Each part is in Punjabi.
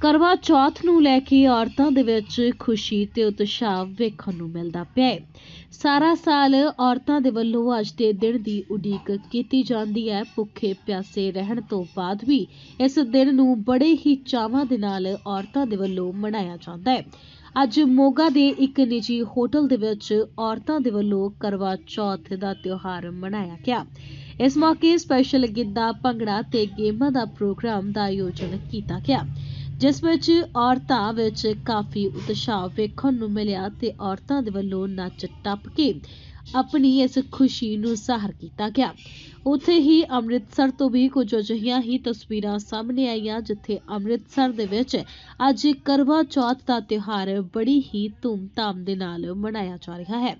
ਕਰਵਾ ਚੌਥ ਨੂੰ ਲੈ ਕੇ ਔਰਤਾਂ ਦੇ ਵਿੱਚ ਖੁਸ਼ੀ ਤੇ ਉਤਸ਼ਾਹ ਵੇਖਣ ਨੂੰ ਮਿਲਦਾ ਪਿਆ ਹੈ। ਸਾਰਾ ਸਾਲ ਔਰਤਾਂ ਦੇ ਵੱਲੋਂ ਅੱਜ ਦੇ ਦਿਨ ਦੀ ਉਡੀਕ ਕੀਤੀ ਜਾਂਦੀ ਹੈ। ਭੁੱਖੇ ਪਿਆਸੇ ਰਹਿਣ ਤੋਂ ਬਾਅਦ ਵੀ ਇਸ ਦਿਨ ਨੂੰ ਬੜੇ ਹੀ ਚਾਵਾਂ ਦੇ ਨਾਲ ਔਰਤਾਂ ਦੇ ਵੱਲੋਂ ਮਨਾਇਆ ਜਾਂਦਾ ਹੈ। ਅੱਜ ਮੋਗਾ ਦੇ ਇੱਕ ਨਿੱਜੀ ਹੋਟਲ ਦੇ ਵਿੱਚ ਔਰਤਾਂ ਦੇ ਵੱਲੋਂ ਕਰਵਾ ਚੌਥ ਦਾ ਤਿਉਹਾਰ ਮਨਾਇਆ ਗਿਆ। ਇਸ ਮੌਕੇ ਸਪੈਸ਼ਲ ਗਿੱਧਾ ਭੰਗੜਾ ਤੇ ਗੇਮਾਂ ਦਾ ਪ੍ਰੋਗਰਾਮ ਦਾ ਆਯੋਜਨ ਕੀਤਾ ਗਿਆ। ਜਿਸ ਵਿੱਚ ਔਰਤਾਂ ਵਿੱਚ ਕਾਫੀ ਉਤਸ਼ਾਹ ਵੇਖਣ ਨੂੰ ਮਿਲਿਆ ਤੇ ਔਰਤਾਂ ਦੇ ਵੱਲੋਂ ਨੱਚ ਟੱਪ ਕੇ ਆਪਣੀ ਇਸ ਖੁਸ਼ੀ ਨੂੰ ਜ਼ਾਹਰ ਕੀਤਾ ਗਿਆ। ਉੱਥੇ ਹੀ ਅੰਮ੍ਰਿਤਸਰ ਤੋਂ ਵੀ ਕੁਝ ਅਜਿਹੀਆਂ ਹੀ ਤਸਵੀਰਾਂ ਸਾਹਮਣੇ ਆਈਆਂ, ਜਿੱਥੇ ਅੰਮ੍ਰਿਤਸਰ ਦੇ ਵਿੱਚ ਅੱਜ ਕਰਵਾ ਚੌਥ ਦਾ ਤਿਉਹਾਰ ਬੜੀ ਹੀ ਧੂਮਧਾਮ ਦੇ ਨਾਲ ਮਨਾਇਆ ਜਾ ਰਿਹਾ ਹੈ।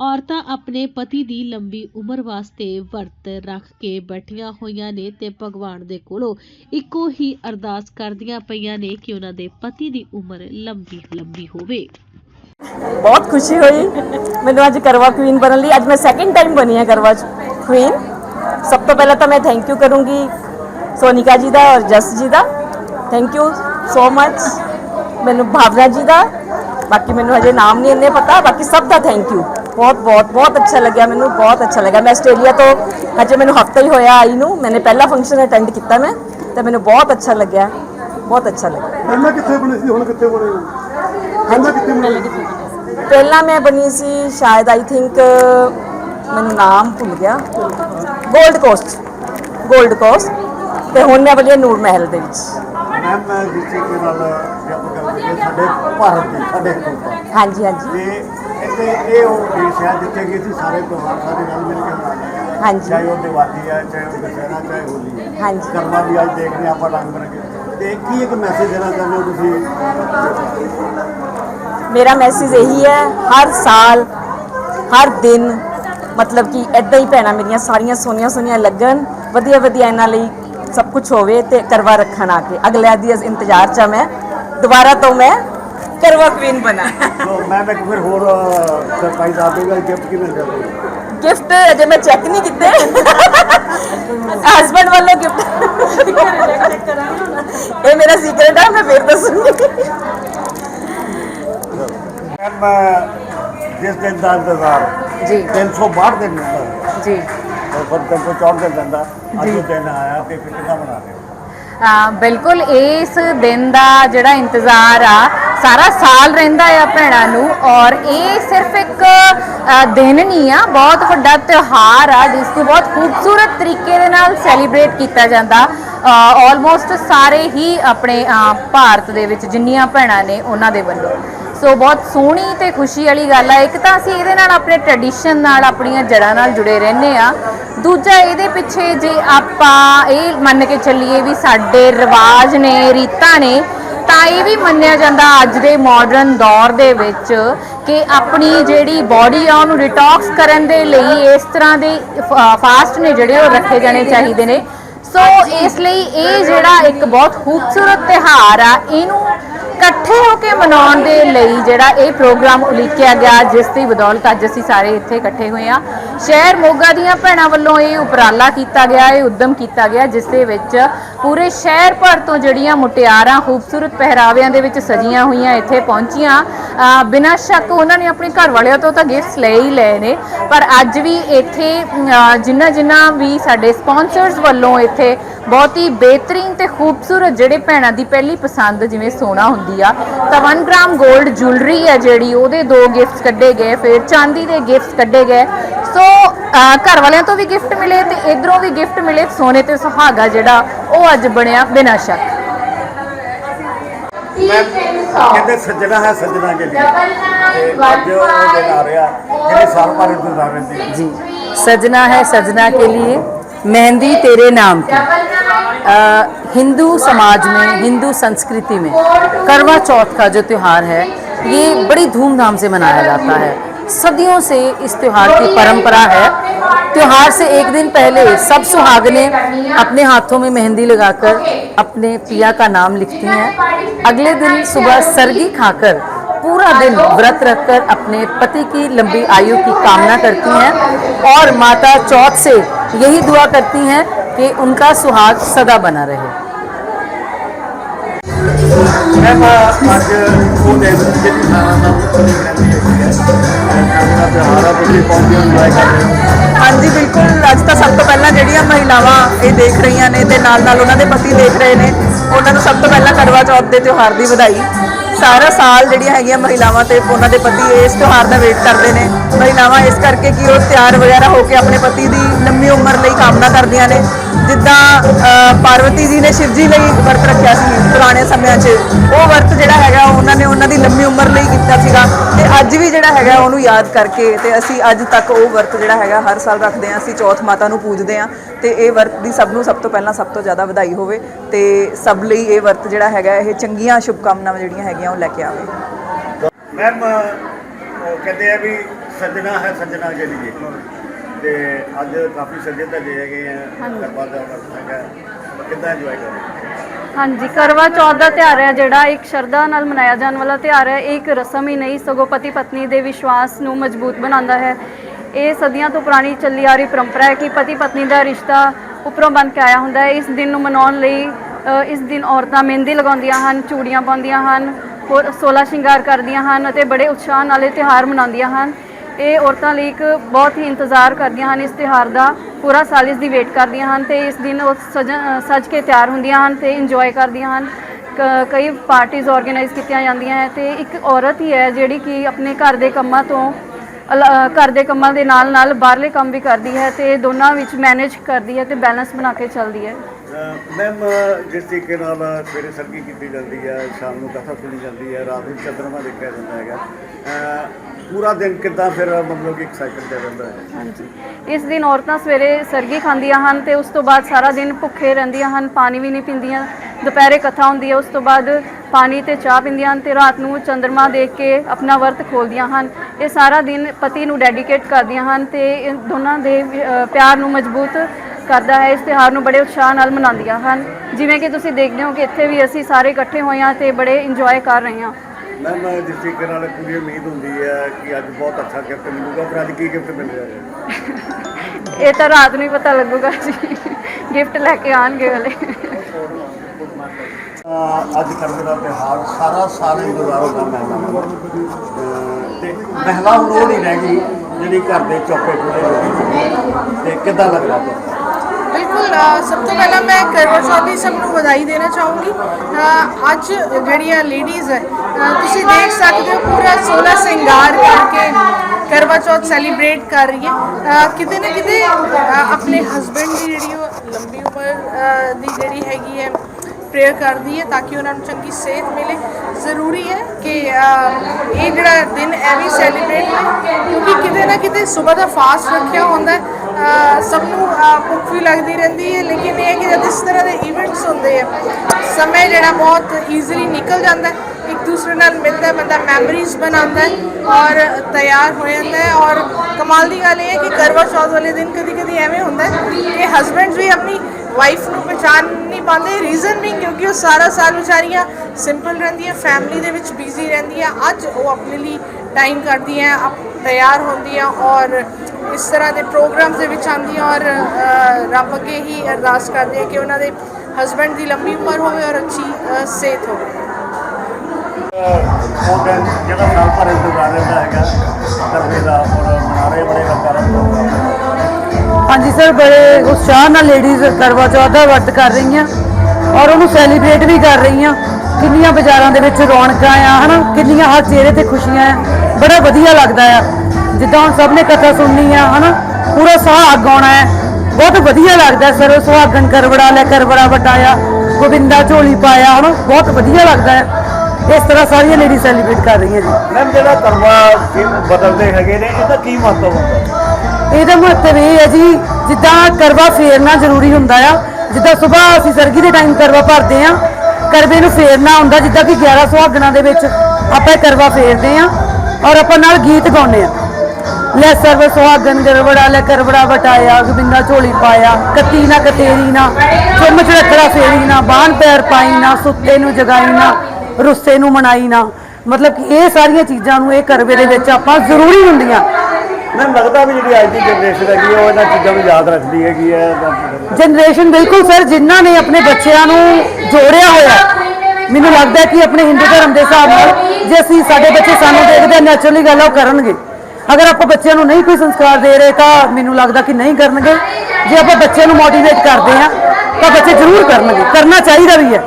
ਔਰਤਾਂ ਆਪਣੇ ਪਤੀ ਦੀ ਲੰਬੀ ਉਮਰ ਵਾਸਤੇ ਵਰਤ ਰੱਖ ਕੇ ਬੈਠੀਆਂ ਹੋਈਆਂ ਨੇ ਤੇ ਭਗਵਾਨ ਦੇ ਕੋਲੋਂ ਇੱਕੋ ਹੀ ਅਰਦਾਸ ਕਰਦੀਆਂ ਪਈਆਂ ਨੇ ਕਿ ਉਹਨਾਂ ਦੇ ਪਤੀ ਦੀ ਉਮਰ ਲੰਬੀ ਲੰਬੀ ਹੋਵੇ। ਬਹੁਤ ਖੁਸ਼ੀ ਹੋਈ। ਮੈਨੂੰ ਅੱਜ ਕਰਵਾ ਕੁਈਨ ਬਣਨ ਲਈ। ਅੱਜ ਮੈਂ ਸੈਕਿੰਡ ਟਾਈਮ ਬਣੀ ਹਾਂ ਕਰਵਾ ਕੁਈਨ ਸਭ ਤੋਂ ਪਹਿਲਾਂ ਤਾਂ ਮੈਂ ਥੈਂਕ ਯੂ ਕਰੂੰਗੀ ਸੋਨਿਕਾ ਜੀ ਦਾ ਔਰ ਜਸ ਜੀ ਦਾ। ਥੈਂਕ ਯੂ ਸੋ ਮਚ ਮੈਨੂੰ ਭਾਵਨਾ ਜੀ ਦਾ। ਬਾਕੀ ਮੈਨੂੰ ਹਜੇ ਨਾਮ ਨਹੀਂ ਇੰਨੇ ਪਤਾ। ਬਾਕੀ ਸਭ ਦਾ ਥੈਂਕ ਯੂ ਬਹੁਤ ਬਹੁਤ ਬਹੁਤ ਅੱਛਾ ਲੱਗਿਆ ਮੈਨੂੰ ਬਹੁਤ ਅੱਛਾ ਲੱਗਿਆ। ਮੈਂ ਆਸਟ੍ਰੇਲੀਆ ਤੋਂ ਅਜੇ ਮੈਨੂੰ ਹਫਤਾ ਹੀ ਹੋਇਆ ਆਈ ਨੂੰ ਮੈਨੇ ਪਹਿਲਾ ਫੰਕਸ਼ਨ ਅਟੈਂਡ ਕੀਤਾ ਮੈਂ ਤੇ ਮੈਨੂੰ ਬਹੁਤ ਅੱਛਾ ਲੱਗਿਆ ਬਹੁਤ ਅੱਛਾ ਲੱਗਾ ਪਹਿਲਾਂ ਕਿੱਥੇ ਬਣੀ ਸੀ ਹੁਣ ਕਿੱਥੇ ਬਣੀ? ਪਹਿਲਾਂ ਕਿੱਥੇ ਬਣੀ? ਪਹਿਲਾਂ ਮੈਂ ਬਣੀ ਸੀ ਸ਼ਾਇਦ ਆਈ ਥਿੰਕ ਮੈਨੂੰ ਨਾਮ ਭੁੱਲ ਗਿਆ। ਗੋਲਡ ਕੋਸਟ ਗੋਲਡ ਕੋਸਟ ਤੇ ਹੁਣ ਮੈਂ ਬਣੀ ਨੂਰ ਮਹਿਲ ਦੇ ਵਿੱਚ। ਮੈਂ ਜੀ ਕੇ ਨਾਲ ਗੱਲ ਕਰਦੇ ਸਾਡੇ ਭਾਰਤ ਦੇ ਸਾਡੇ ਹਾਂਜੀ ਹਾਂਜੀ। ਇੱਥੇ ਇਹ ਉਹ ਦੇਸ਼ ਹੈ ਜਿੱਥੇ ਕਿ ਅਸੀਂ ਸਾਰੇ ਤਿਉਹਾਰ ਸਾਡੇ ਨਾਲ ਮਿਲ ਕੇ ਮਨਾਉਂਦੇ ਹਾਂ। ਹਾਂਜੀ। ਚਾਹੇ ਉਹ ਦੀਵਾਲੀ ਹੈ ਚਾਹੇ ਉਹ ਦੁਸਹਿਰਾ ਚਾਹੇ ਹੋਲੀ ਹੈ। ਹਾਂਜੀ। ਕਰਵਾ ਵੀ ਅੱਜ ਦੇਖਦੇ ਹਾਂ ਆਪਾਂ ਰੰਗ ਬਰੰਗੇ। ਤੇ ਕੀ ਇੱਕ ਮੈਸੇਜ ਦੇਣਾ ਚਾਹੁੰਦੇ ਹੋ ਤੁਸੀਂ? ਮੇਰਾ ਮੈਸੇਜ ਇਹੀ ਹੈ ਹਰ ਸਾਲ ਹਰ ਦਿਨ ਮਤਲਬ ਕਿ ਐਦਾਂ ਹੀ ਭੈਣਾਂ ਮੇਰੀਆਂ ਸਾਰੀਆਂ ਸੋਹਣੀਆਂ ਸੋਹਣੀਆਂ ਲੱਗਣ ਵਧੀਆ ਵਧੀਆ ਇਹਨਾਂ ਲਈ ਸਭ ਕੁਝ ਹੋਵੇ ਤੇ ਕਰਵਾ ਰੱਖਣ ਆ ਕੇ। ਅਗਲੇ ਦੀ ਇੰਤਜ਼ਾਰ ਚ ਮੈਂ। ਦੁਬਾਰਾ ਤੋਂ ਮੈਂ ਕਰਵਾ ਕੁਈਨ ਬਣਾ। ਸੋ ਮੈਂ ਇੱਕ ਫਿਰ ਹੋਰ ਸਰਪ੍ਰਾਈਜ਼ ਆ ਦੂੰਗਾ ਗਿਫਟ ਕਿਵੇਂ ਦੇਵਾਂਗੇ ਗਿਫਟ ਅਜੇ ਮੈਂ ਚੈੱਕ ਨਹੀਂ ਕੀਤੇ। ਹਸਬੰਡ ਵੱਲੋਂ ਗਿਫਟ ਇਹ ਮੇਰਾ ਸੀਕ੍ਰੇਟ ਹੈ ਮੈਂ ਫਿਰ ਦੱਸੂੰਗੀ। ਮੈਮ ਜਿਸ ਦਿਨ ਦਾ ਇੰਤਜ਼ਾਰ ਜੀ। 362 ਦਿਨ ਹੁੰਦਾ ਜੀ। ਫਿਰ 364 ਦਿਨ ਰਹਿੰਦਾ। ਅੱਜ ਉਹ ਦਿਨ ਆਇਆ ਤੇ ਫਿਰ ਕਿੱਦਾਂ ਮਨਾ ਰਹੇ ਹੋ? ਆ, ਬਿਲਕੁਲ ਇਸ ਦਿਨ ਦਾ ਜਿਹੜਾ ਇੰਤਜ਼ਾਰ ਆ ਸਾਰਾ ਸਾਲ ਰਹਿੰਦਾ ਆ ਭੈਣਾਂ ਨੂੰ ਔਰ ਇਹ ਸਿਰਫ ਇੱਕ ਦਿਨ ਨਹੀਂ ਆ, ਬਹੁਤ ਵੱਡਾ ਤਿਉਹਾਰ ਆ, ਜਿਸ ਨੂੰ ਬਹੁਤ ਖੂਬਸੂਰਤ ਤਰੀਕੇ ਦੇ ਨਾਲ ਸੈਲੀਬ੍ਰੇਟ ਕੀਤਾ ਜਾਂਦਾ। ਆਲਮੋਸਟ ਸਾਰੇ ਹੀ ਆਪਣੇ ਭਾਰਤ ਦੇ ਵਿੱਚ ਜਿੰਨੀਆਂ ਭੈਣਾਂ ਨੇ ਉਹਨਾਂ ਦੇ ਵੱਲੋਂ। ਸੋ ਬਹੁਤ ਸੋਹਣੀ ਤੇ ਖੁਸ਼ੀ ਵਾਲੀ ਗੱਲ ਆ। ਇੱਕ ਤਾਂ ਅਸੀਂ ਇਹਦੇ ਨਾਲ ਆਪਣੇ ਟ੍ਰੈਡੀਸ਼ਨ ਨਾਲ, ਆਪਣੀਆਂ ਜੜ੍ਹਾਂ ਨਾਲ ਜੁੜੇ ਰਹਿੰਦੇ ਆ। ਦੂਜਾ ਇਹਦੇ ਪਿੱਛੇ ਜੇ ਆਪਾਂ ਇਹ ਮੰਨ ਕੇ ਚੱਲੀਏ ਵੀ ਸਾਡੇ ਰਿਵਾਜ ਨੇ, ਰੀਤਾਂ ਨੇ ਤਾਂ ਇਹ ਵੀ ਮੰਨਿਆ ਜਾਂਦਾ ਅੱਜ ਦੇ ਮਾਡਰਨ ਦੌਰ ਦੇ ਵਿੱਚ ਕਿ ਆਪਣੀ ਜਿਹੜੀ ਬਾਡੀ ਆ ਉਹਨੂੰ ਡਿਟੌਕਸ ਕਰਨ ਦੇ ਲਈ ਇਸ ਤਰ੍ਹਾਂ ਦੇ ਫਾਸਟ ਨੇ ਜਿਹੜੇ ਉਹ ਰੱਖੇ ਜਾਣੇ ਚਾਹੀਦੇ ਨੇ। ਸੋ ਇਸ ਲਈ ਇਹ ਜਿਹੜਾ ਇੱਕ ਬਹੁਤ ਖੂਬਸੂਰਤ ਤਿਹਾਰ ਆ, ਇਹਨੂੰ ਇਕੱਠੇ ਹੋ ਕੇ ਮਨਾਉਣ ਦੇ ਲਈ ਜਿਹੜਾ ਇਹ ਪ੍ਰੋਗਰਾਮ ਉਲੀਕਿਆ ਗਿਆ, ਜਿਸ ਦੀ ਬਦੌਲਤ ਅੱਜ ਅਸੀਂ ਸਾਰੇ ਇੱਥੇ ਇਕੱਠੇ ਹੋਏ ਆ ਸ਼ਹਿਰ ਮੋਗਾ ਦੀਆਂ ਭੈਣਾਂ ਵੱਲੋਂ ਇਹ ਉਪਰਾਲਾ ਕੀਤਾ ਗਿਆ, ਇਹ ਉਦਮ ਕੀਤਾ ਗਿਆ, ਜਿਸ ਦੇ ਵਿੱਚ ਪੂਰੇ ਸ਼ਹਿਰ ਭਰ ਤੋਂ ਜਿਹੜੀਆਂ ਮੁਟਿਆਰਾਂ, ਖੂਬਸੂਰਤ ਪਹਿਰਾਵਿਆਂ ਦੇ ਵਿੱਚ ਸਜੀਆਂ ਹੋਈਆਂ ਇੱਥੇ ਪਹੁੰਚੀਆਂ। ਬਿਨਾਂ ਸ਼ੱਕ ਉਹਨਾਂ ਨੇ ਆਪਣੇ ਘਰ ਵਾਲਿਆਂ ਤੋਂ ਤਾਂ ਗਿਫਟਸ ਲਏ ਹੀ ਲਏ ਨੇ, ਪਰ ਅੱਜ ਵੀ ਇੱਥੇ ਅਹ ਜਿਨ੍ਹਾਂ ਜਿਨ੍ਹਾਂ ਵੀ ਸਾਡੇ ਸਪਾਂਸਰਸ ਵੱਲੋਂ ਇੱਥੇ ਬਹੁਤ ਹੀ ਬਿਹਤਰੀਨ ਤੇ ਖੂਬਸੂਰਤ ਜਿਹੜੇ ਭੈਣਾਂ ਦੀ ਪਹਿਲੀ ਪਸੰਦ ਜਿਵੇਂ ਸੋਨਾ ਹੁੰਦੀ ਆ ਤਾਂ 1 ਗ੍ਰਾਮ 골ਡ ਜੁਐਲਰੀ ਹੈ ਜਿਹੜੀ ਉਹਦੇ ਦੋ ਗਿਫਟ ਕੱਢੇ ਗਏ ਫਿਰ ਚਾਂਦੀ ਦੇ ਗਿਫਟ ਕੱਢੇ ਗਏ। ਸੋ ਘਰ ਵਾਲਿਆਂ ਤੋਂ ਵੀ ਗਿਫਟ ਮਿਲੇ ਤੇ ਇਧਰੋਂ ਵੀ ਗਿਫਟ ਮਿਲੇ ਸੋਨੇ ਤੇ ਸੁਹਾਗਾ ਜਿਹੜਾ ਉਹ ਅੱਜ ਬਣਿਆ ਬਿਨਾਂ ਸ਼ੱਕ ਕਹਿੰਦੇ ਸੱਜਣਾ ਹੈ ਸੱਜਣਾ ਕੇ ਲਈ ਅੱਜ ਉਹ ਰਿਹਾ ਜਿਹੜੇ ਸਾਲ ਭਰ ਇੰਤਜ਼ਾਰ ਰਹਿੰਦੇ ਜੀ। सजना है सजना के लिए मेहंदी तेरे नाम की हिंदू समाज में, हिंदू संस्कृति में करवा चौथ का जो त्यौहार है, ये बड़ी धूमधाम से मनाया जाता है। सदियों से इस त्यौहार की परंपरा है। त्यौहार से एक दिन पहले सब सुहागने अपने हाथों में मेहंदी लगाकर अपने पिया का नाम लिखती हैं। अगले दिन सुबह सरगी खाकर पूरा दिन व्रत रखकर अपने पति की लंबी आयु की कामना करती हैं और माता चौथ से यही दुआ करती हैं कि उनका सुहाग सदा बना रहे ਮੈਂ ਅੱਜ ਉਹ ਦਿਨ ਜਿਹੜੀ ਸਾਰਾ ਦਾ ਰਹਿੰਦੀ ਹੈਗੀ ਹੈ ਸਾਡਾ ਤਿਉਹਾਰ ਆ ਤੁਸੀਂ ਪਹੁੰਚੇ ਇੰਜੋਏ ਕਰ ਰਹੇ ਹੋ ਹਾਂਜੀ ਬਿਲਕੁਲ ਅੱਜ ਤਾਂ ਸਭ ਤੋਂ ਪਹਿਲਾਂ ਜਿਹੜੀਆਂ ਮਹਿਲਾਵਾਂ ਇਹ ਦੇਖ ਰਹੀਆਂ ਨੇ ਤੇ ਨਾਲ ਨਾਲ ਉਹਨਾਂ ਦੇ ਪਤੀ ਦੇਖ ਰਹੇ ਨੇ ਉਹਨਾਂ ਨੂੰ ਸਭ ਤੋਂ ਪਹਿਲਾਂ ਕਰਵਾ ਚੌਥ ਦੇ ਤਿਉਹਾਰ ਦੀ ਵਧਾਈ ਸਾਰਾ ਸਾਲ ਜਿਹੜੀਆਂ ਹੈਗੀਆਂ ਮਹਿਲਾਵਾਂ ਤੇ ਉਹਨਾਂ ਦੇ ਪਤੀ ਇਸ ਤਿਉਹਾਰ ਦਾ ਵੇਟ ਕਰਦੇ ਨੇ ਮਹਿਲਾਵਾਂ ਇਸ ਕਰਕੇ ਕਿ ਉਹ ਤਿਆਰ ਵਗੈਰਾ ਹੋ ਕੇ ਆਪਣੇ ਪਤੀ ਦੀ ਲੰਮੀ ਉਮਰ ਲਈ ਕਾਮਨਾ ਕਰਦੀਆਂ ਨੇ ਜਿੱਦਾਂ ਪਾਰਵਤੀ ਜੀ ਨੇ ਸ਼ਿਵ ਜੀ ਲਈ ਵਰਤ ਰੱਖਿਆ ਸੀ ਪੁਰਾਣੇ ਸਮਿਆਂ 'ਚ। ਉਹ ਵਰਤ ਜਿਹੜਾ ਹੈਗਾ, ਉਹਨਾਂ ਨੇ ਉਹਨਾਂ ਦੀ ਲੰਮੀ ਉਮਰ ਲਈ ਕੀਤਾ ਸੀਗਾ। ਤੇ ਅੱਜ ਵੀ ਜਿਹੜਾ ਹੈਗਾ, ਉਹਨੂੰ ਯਾਦ ਕਰਕੇ ਤੇ ਅਸੀਂ ਅੱਜ ਤੱਕ ਉਹ ਵਰਤ ਜਿਹੜਾ ਹੈਗਾ, ਹਰ ਸਾਲ ਰੱਖਦੇ ਹਾਂ। ਅਸੀਂ ਚੌਥ ਮਾਤਾ ਨੂੰ ਪੂਜਦੇ ਹਾਂ ਤੇ ਇਹ ਵਰਤ ਦੀ ਸਭ ਨੂੰ ਸਭ ਤੋਂ ਪਹਿਲਾਂ ਸਭ ਤੋਂ ਜ਼ਿਆਦਾ ਵਧਾਈ ਹੋਵੇ ਤੇ ਸਭ ਲਈ ਇਹ ਵਰਤ ਜਿਹੜਾ ਹੈਗਾ, ਇਹ ਚੰਗੀਆਂ ਸ਼ੁਭਕਾਮਨਾਵਾਂ ਜਿਹੜੀਆਂ ਹੈਗੀਆਂ, ਉਹ ਲੈ ਕੇ ਆਵੇ। ਮੈਮ ਕਹਿੰਦੇ ਆ ਵੀ ਸੱਜਣਾ ਹੈ, ਸੱਜਣਾ ਕੇ ਤੇ ਅੱਜ ਕਾਫੀ ਸੱਜੇ ਧੱਜੇ ਹੈਗੇ ਆ। ਕਰਵਾ ਦਾ ਹੈਗਾ। ਕਿੱਦਾਂ ਇੰਜੋਏ ਕਰ? ਹਾਂਜੀ ਕਰਵਾ ਚੌਥ ਦਾ ਤਿਉਹਾਰ ਹੈ ਜਿਹੜਾ ਇੱਕ ਸ਼ਰਧਾ ਨਾਲ ਮਨਾਇਆ ਜਾਣ ਵਾਲਾ ਤਿਉਹਾਰ ਹੈ। ਇਹ ਇੱਕ ਰਸਮ ਹੀ ਨਹੀਂ ਸਗੋਂ ਪਤੀ ਪਤਨੀ ਦੇ ਵਿਸ਼ਵਾਸ ਨੂੰ ਮਜ਼ਬੂਤ ਬਣਾਉਂਦਾ ਹੈ। ਇਹ ਸਦੀਆਂ ਤੋਂ ਪੁਰਾਣੀ ਚੱਲੀ ਆ ਰਹੀ ਪਰੰਪਰਾ ਹੈ ਕਿ ਪਤੀ ਪਤਨੀ ਦਾ ਰਿਸ਼ਤਾ ਉੱਪਰੋਂ ਬਣ ਕੇ ਆਇਆ ਹੁੰਦਾ ਹੈ। ਇਸ ਦਿਨ ਨੂੰ ਮਨਾਉਣ ਲਈ ਅ, ਇਸ ਦਿਨ ਔਰਤਾਂ ਮਹਿੰਦੀ ਲਗਾਉਂਦੀਆਂ ਹਨ ਚੂੜੀਆਂ ਪਾਉਂਦੀਆਂ ਹਨ ਹੋਰ 16 ਸ਼ਿੰਗਾਰ ਕਰਦੀਆਂ ਹਨ ਅਤੇ ਬੜੇ ਉਤਸ਼ਾਹ ਨਾਲ ਇਹ ਤਿਉਹਾਰ ਮਨਾਉਂਦੀਆਂ ਹਨ। ਇਹ ਔਰਤਾਂ ਲਈ ਇੱਕ ਬਹੁਤ ਹੀ ਇੰਤਜ਼ਾਰ ਕਰਦੀਆਂ ਹਨ ਇਸ ਤਿਉਹਾਰ ਦਾ ਪੂਰਾ ਸਾਲ ਇਸ ਦੀ ਵੇਟ ਕਰਦੀਆਂ ਹਨ ਤੇ ਇਸ ਦਿਨ ਉਹ ਸਜ ਅ, ਕੇ ਤਿਆਰ ਹੁੰਦੀਆਂ ਹਨ ਤੇ ਇੰਜੋਏ ਕਰਦੀਆਂ ਹਨ। ਕ- ਕਈ ਪਾਰਟੀਆਂ ਆਰਗੇਨਾਈਜ਼ ਕੀਤੀਆਂ ਜਾਂਦੀਆਂ ਹੈ ਤੇ ਇੱਕ ਔਰਤ ਹੀ ਹੈ ਜਿਹੜੀ ਕਿ ਆਪਣੇ ਘਰ ਦੇ ਕੰਮਾਂ ਤੋਂ ਘਰ ਦੇ ਕੰਮਾਂ ਦੇ ਨਾਲ ਨਾਲ ਬਾਹਰਲੇ ਕੰਮ ਵੀ ਕਰਦੀ ਹੈ ਤੇ ਦੋਨਾਂ ਵਿੱਚ ਮੈਨੇਜ ਕਰਦੀ ਹੈ ਤੇ ਬੈਲੈਂਸ ਬਣਾ ਕੇ ਚੱਲਦੀ ਹੈ। ਮੈਮ ਜਿਸ ਤਰੀਕੇ ਨਾਲ ਸਵੇਰੇ ਸਰਗੀ ਕੀਤੀ ਜਾਂਦੀ ਹੈ ਸ਼ਾਮ ਨੂੰ ਕਥਾ ਸੁਣੀ ਜਾਂਦੀ ਹੈ ਰਾਤ ਨੂੰ ਚੰਦਰਮਾ ਦੇਖਿਆ ਜਾਂਦਾ ਹੈਗਾ। ਪੂਰਾ ਦਿਨ ਕਿੱਦਾਂ ਫਿਰ ਮਤਲਬ ਕਿ ਇੱਕ ਸਾਈਕਲ ਰਹਿੰਦਾ ਹੈ? ਹਾਂਜੀ। ਇਸ ਦਿਨ ਔਰਤਾਂ ਸਵੇਰੇ ਸਰਗੀ ਖਾਂਦੀਆਂ ਹਨ ਤੇ ਉਸ ਤੋਂ ਬਾਅਦ ਸਾਰਾ ਦਿਨ ਭੁੱਖੇ ਰਹਿੰਦੀਆਂ ਹਨ ਪਾਣੀ ਵੀ ਨਹੀਂ ਪੀਂਦੀਆਂ। ਦੁਪਹਿਰੇ ਕਥਾ ਹੁੰਦੀ ਹੈ ਉਸ ਤੋਂ ਬਾਅਦ ਪਾਣੀ ਤੇ ਚਾਹ ਪੀਂਦੀਆਂ ਹਨ ਤੇ ਰਾਤ ਨੂੰ ਚੰਦਰਮਾ ਦੇਖ ਕੇ ਆਪਣਾ ਵਰਤ ਖੋਲਦੀਆਂ ਹਨ। ਇਹ ਸਾਰਾ ਦਿਨ ਪਤੀ ਨੂੰ ਡੈਡੀਕੇਟ ਕਰਦੀਆਂ ਹਨ ਤੇ ਇਹ ਦੋਨਾਂ ਦੇ ਅ, ਪਿਆਰ ਨੂੰ ਮਜ਼ਬੂਤ ਕਰਦਾ ਹੈ ਇਸ ਤਿਉਹਾਰ ਨੂੰ ਬੜੇ ਉਤਸ਼ਾਹ ਨਾਲ ਮਨਾਉਂਦੀਆਂ ਹਨ। ਜਿਵੇਂ ਕਿ ਤੁਸੀਂ ਦੇਖਦੇ ਹੋ ਕਿ ਇੱਥੇ ਵੀ ਅਸੀਂ ਸਾਰੇ ਇਕੱਠੇ ਹੋਏ ਹਾਂ ਤੇ ਬੜੇ ਇੰਜੋਏ ਕਰ ਰਹੇ ਹਾਂ। ਮੈਮ ਜਿਸ ਤਰੀਕੇ ਨਾਲ ਪੂਰੀ ਉਮੀਦ ਹੁੰਦੀ ਹੈ ਕਿ ਅੱਜ ਬਹੁਤ ਅੱਛਾ ਗਿਫਟ ਮਿਲੂਗਾ ਪਰ ਅੱਜ ਕੀ ਗਿਫਟ ਮਿਲ ਰਿਹਾ ਹੈ? ਇਹ ਤਾਂ ਰਾਤ ਨੂੰ ਹੀ ਪਤਾ ਲੱਗੂਗਾ ਜੀ। ਗਿਫਟ ਲੈ ਕੇ ਆਣਗੇ ਵਾਲੇ ਅਹ ਅੱਜ ਕਰਵੇ ਦਾ ਤਿਉਹਾਰ ਸਾਰਾ ਸਾਲ ਇੰਤਜ਼ਾਰ ਹੁੰਦਾ ਮਹਿਲਾ ਤੇ ਮਹਿਲਾ ਹੁਣ ਉਹ ਨਹੀਂ ਰਹਿ ਗਈ ਜਿਹੜੀ ਘਰ ਦੇ ਚੌਕੇ ਹੋਈ ਤੇ ਕਿੱਦਾਂ ਲੱਗ ਰਿਹਾ ਤੁਹਾਨੂੰ ਸਭ ਤੋਂ ਪਹਿਲਾਂ ਮੈਂ ਕਰਵਾ ਚੌਥ ਦੀ ਸਭ ਨੂੰ ਵਧਾਈ ਦੇਣਾ ਚਾਹੂੰਗੀ। ਅੱਜ ਜਿਹੜੀਆਂ ਲੇਡੀਜ਼ ਹੈ ਤੁਸੀਂ ਦੇਖ ਸਕਦੇ ਹੋ ਪੂਰਾ 16 ਸਿੰਗਾਰ ਕਰਕੇ ਕਰਵਾ ਚੌਥ ਸੈਲੀਬ੍ਰੇਟ ਕਰ ਰਹੀ ਹੈ। ਕਿਤੇ ਨਾ ਕਿਤੇ ਆਪਣੇ ਹਸਬੰਡ ਦੀ ਜਿਹੜੀ ਉਹ ਲੰਬੀ ਉਮਰ ਦੀ ਜਿਹੜੀ ਹੈਗੀ ਹੈ ਪ੍ਰੇਅਰ ਕਰਦੀ ਹੈ ਤਾਂ ਕਿ ਉਹਨਾਂ ਨੂੰ ਚੰਗੀ ਸਿਹਤ ਮਿਲੇ। ਜ਼ਰੂਰੀ ਹੈ ਕਿ ਇਹ ਜਿਹੜਾ ਦਿਨ ਐਵੇਂ ਸੈਲੀਬ੍ਰੇਟ ਹੋਏ ਕਿਉਂਕਿ ਕਿਤੇ ਨਾ ਕਿਤੇ ਸਵੇਰ ਦਾ ਫਾਸਟ ਰੱਖਿਆ ਹੁੰਦਾ ਹੈ। ਸਭ ਨੂੰ ਭੁੱਖ ਵੀ ਲੱਗਦੀ ਰਹਿੰਦੀ ਹੈ, ਲੇਕਿਨ ਇਹ ਹੈ ਕਿ ਜਦ ਇਸ ਤਰ੍ਹਾਂ ਦੇ ਇਵੈਂਟਸ ਹੁੰਦੇ ਆ, ਸਮੇਂ ਜਿਹੜਾ ਬਹੁਤ ਈਜ਼ੀਲੀ ਨਿਕਲ ਜਾਂਦਾ ਹੈ, ਇੱਕ ਦੂਸਰੇ ਨਾਲ ਮਿਲਦਾ ਬੰਦਾ ਮੈਮਰੀਜ਼ ਬਣਾਉਂਦਾ ਔਰ ਤਿਆਰ ਹੋ ਜਾਂਦਾ ਹੈ ਔਰ ਕਮਾਲ ਦੀ ਗੱਲ ਇਹ ਹੈ ਕਿ ਕਰਵਾ ਚੌਥ ਵਾਲੇ ਦਿਨ ਕਦੀ ਕਦੀ ਐਵੇਂ ਹੁੰਦਾ ਕਿ ਹਸਬੈਂਡਸ ਵੀ ਆਪਣੀ ਵਾਈਫ ਨੂੰ ਪਛਾਣ ਨਹੀਂ ਪਾਉਂਦੇ ਰੀਜ਼ਨ ਵੀ, ਕਿਉਂਕਿ ਉਹ ਸਾਰਾ ਸਾਲ ਵਿਚਾਰੀਆਂ ਸਿੰਪਲ ਰਹਿੰਦੀਆਂ ਫੈਮਿਲੀ ਦੇ ਵਿੱਚ ਬਿਜ਼ੀ ਰਹਿੰਦੀਆਂ, ਅੱਜ ਉਹ ਆਪਣੇ ਲਈ ਟਾਈਮ ਕਰਦੀਆਂ ਅਪ- ਤਿਆਰ ਹੁੰਦੀਆਂ ਔਰ ਇਸ ਤਰ੍ਹਾਂ ਦੇ ਪ੍ਰੋਗਰਾਮਸ ਦੇ ਵਿੱਚ ਆਉਂਦੀਆਂ ਔਰ ਅ, ਰੱਬ ਅੱਗੇ ਹੀ ਅਰਦਾਸ ਕਰਦੀਆਂ ਕਿ ਉਹਨਾਂ ਦੇ ਹਸਬੈਂਡ ਦੀ ਲੰਬੀ ਉਮਰ ਹੋਵੇ ਔਰ ਅੱਛੀ ਸਿਹਤ ਹੋਵੇ। ਉਹ ਦਿਨ ਜਿਹੜਾ ਸਾਲ ਭਰ ਇੰਤਜ਼ਾਰ ਰਹਿੰਦਾ ਹੈਗਾ ਕਰਵੇ ਦਾ ਔਰ ਮਨਾ ਰਹੇ ਬੜੇ ਵਕਾਰਾਂ ਹਾਂਜੀ ਸਰ ਬੜੇ ਉਤਸ਼ਾਹ ਨਾਲ ਲੇਡੀਜ਼ ਕਰਵਾ ਚੌਥ ਦਾ ਵਰਤ ਕਰ ਰਹੀਆਂ ਔਰ ਉਹਨੂੰ ਸੈਲੀਬ੍ਰੇਟ ਵੀ ਕਰ ਰਹੀਆਂ। ਕਿੰਨੀਆਂ ਬਾਜ਼ਾਰਾਂ ਦੇ ਵਿੱਚ ਰੌਣਕਾਂ ਆ ਹਨਾ? ਕਿੰਨੀਆਂ ਹਰ ਚਿਹਰੇ ਤੇ ਖੁਸ਼ੀਆਂ ਆ। ਬੜਾ ਵਧੀਆ ਲੱਗਦਾ ਆ। ਜਿੱਦਾਂ ਹੁਣ ਸਭ ਨੇ ਕਥਾ ਸੁਣਨੀ ਆ ਹਨਾ? ਪੂਰਾ ਸੁਹਾਗ ਗਾਉਣਾ ਹੈ ਬਹੁਤ ਵਧੀਆ ਲੱਗਦਾ ਸਰ ਸੁਹਾਗਣ ਕਰਵੜਾ ਲੈ ਕਰਵੜਾ ਵਟਾਇਆ ਗੋਬਿੰਦਾ ਝੋਲੀ ਪਾਇਆ ਹਨਾ? ਬਹੁਤ ਵਧੀਆ ਲੱਗਦਾ ਹੈ ਇਸ ਤਰ੍ਹਾਂ ਸਾਰੀਆਂ ਲੇਡੀ ਸੈਲੀਬ੍ਰੇਟ ਕਰ ਰਹੀਆਂ ਜੀ। ਮੈਮ ਜਿਹੜਾ ਕਰਵਾ ਬਦਲਦੇ ਹੈਗੇ ਨੇ ਇਹਦਾ ਕੀ ਮਹੱਤਵ ਹੁੰਦਾ? ਇਹਦਾ ਮਹੱਤਵ ਇਹ ਹੈ ਜੀ ਜਿੱਦਾਂ ਕਰਵਾ ਫੇਰਨਾ ਜ਼ਰੂਰੀ ਹੁੰਦਾ ਆ। ਜਿੱਦਾਂ ਸਵੇਰ ਅਸੀਂ ਸਰਗੀ ਦੇ ਟਾਈਮ ਕਰਵਾ ਭਰਦੇ ਆ ਕਰਵੇ ਨੂੰ ਫੇਰਨਾ ਹੁੰਦਾ, ਜਿੱਦਾਂ ਕਿ 11 ਸੁਹਾਗਣਾਂ ਦੇ ਵਿੱਚ ਆਪਾਂ ਇਹ ਕਰਵਾ ਫੇਰਦੇ ਆ ਔਰ ਆਪਾਂ ਨਾਲ ਗੀਤ ਗਾਉਂਦੇ ਆ ਲੈ ਸਰਵ ਸੁਹਾਗਨ ਗਰਵੜਾ, ਲੈ ਕਰਵੜਾ ਵਟਾਇਆ ਗੋਬਿੰਦਾ ਝੋਲੀ ਪਾਇਆ, ਕਤੀ ਨਾ ਕਤੇਰੀ ਨਾ ਚੁੰਮ ਚੜਕੜਾ ਫੇਰੀ ਨਾ, ਬਾਣ ਪੈਰ ਪਾਈ ਨਾ, ਸੁੱਤੇ ਨੂੰ ਜਗਾਈ ਨਾ, ਰੁੱਸੇ ਨੂੰ ਮਨਾਈ ਨਾ। ਮਤਲਬ ਕਿ ਇਹ ਸਾਰੀਆਂ ਚੀਜ਼ਾਂ ਨੂੰ ਇਹ ਕਰਵੇ ਦੇ ਵਿੱਚ ਆਪਾਂ ਜ਼ਰੂਰੀ ਹੁੰਦੀਆਂ। ਮੈਨੂੰ ਲੱਗਦਾ ਵੀ ਜਿਹੜੀ ਅੱਜ ਦੀ ਜਨਰੇਸ਼ਨ ਹੈਗੀ ਹੈ, ਉਹ ਇਹਨਾਂ ਚੀਜ਼ਾਂ ਨੂੰ ਯਾਦ ਰੱਖਦੀ ਹੈਗੀ ਹੈ ਜਨਰੇਸ਼ਨ ਬਿਲਕੁਲ ਸਰ ਜਿਨ੍ਹਾਂ ਨੇ ਆਪਣੇ ਬੱਚਿਆਂ ਨੂੰ ਜੋੜਿਆ ਹੋਇਆ। ਮੈਨੂੰ ਲੱਗਦਾ ਕਿ ਆਪਣੇ ਹਿੰਦੂ ਧਰਮ ਦੇ ਹਿਸਾਬ ਨਾਲ ਜੇ ਅਸੀਂ ਸਾਡੇ ਬੱਚੇ ਸਾਨੂੰ ਦੇਖਦੇ ਨੈਚੁਰਲੀ ਗੱਲ ਆ ਉਹ ਕਰਨਗੇ। ਅਗਰ ਆਪਾਂ ਬੱਚਿਆਂ ਨੂੰ ਨਹੀਂ ਕੋਈ ਸੰਸਕਾਰ ਦੇ ਰਹੇ ਤਾਂ ਮੈਨੂੰ ਲੱਗਦਾ ਕਿ ਨਹੀਂ ਕਰਨਗੇ। ਜੇ ਆਪਾਂ ਬੱਚਿਆਂ ਨੂੰ ਮੋਟੀਵੇਟ ਕਰਦੇ ਹਾਂ ਤਾਂ ਬੱਚੇ ਜ਼ਰੂਰ ਕਰਨਗੇ। ਕਰਨਾ ਚਾਹੀਦਾ ਵੀ ਹੈ।